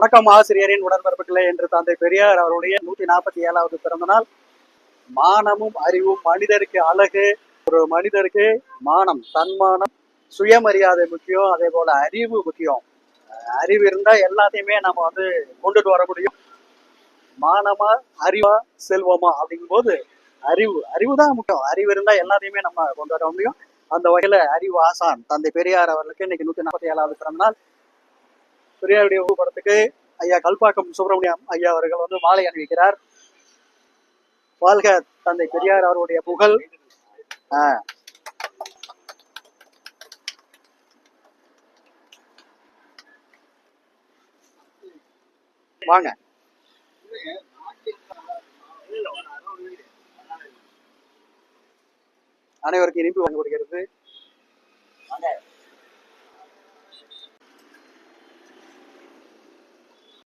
வணக்கம் ஆசிரியரின் உடன்பிறப்புகளே என்று தந்தை பெரியார் அவருடைய நூத்தி நாற்பத்தி ஏழாவது பிறந்த நாள். மானமும் அறிவும் மனிதருக்கு அழகு. ஒரு மனிதருக்கு மானம் தன்மானம் சுயமரியாதை முக்கியம் அதே போல அறிவு முக்கியம். அறிவு இருந்தா எல்லாத்தையுமே நம்ம வந்து கொண்டுட்டு வர முடியும். மானமா அறிவா செல்வமா அப்படிங்கும்போது அறிவு அறிவு தான் முக்கியம். அறிவு இருந்தா எல்லாத்தையுமே நம்ம கொண்டு வர முடியும். அந்த வகையில அறிவு ஆசான் தந்தை பெரியார் அவர்களுக்கு இன்னைக்கு நூத்தி நாற்பத்தி ஏழாவது பிறந்த நாள். பெரியாருடைய ஊர் படத்துக்கு ஐயா கல்பாக்கம் சுப்பிரமணியம் ஐயா அவர்கள் வந்து மாலை அணிவிக்கிறார். வாழ்க தந்தை பெரியார் அவருடைய புகழ். ஆஹ் வாங்க. அனைவருக்கும் இனிப்பு வழங்கப்படுகிறது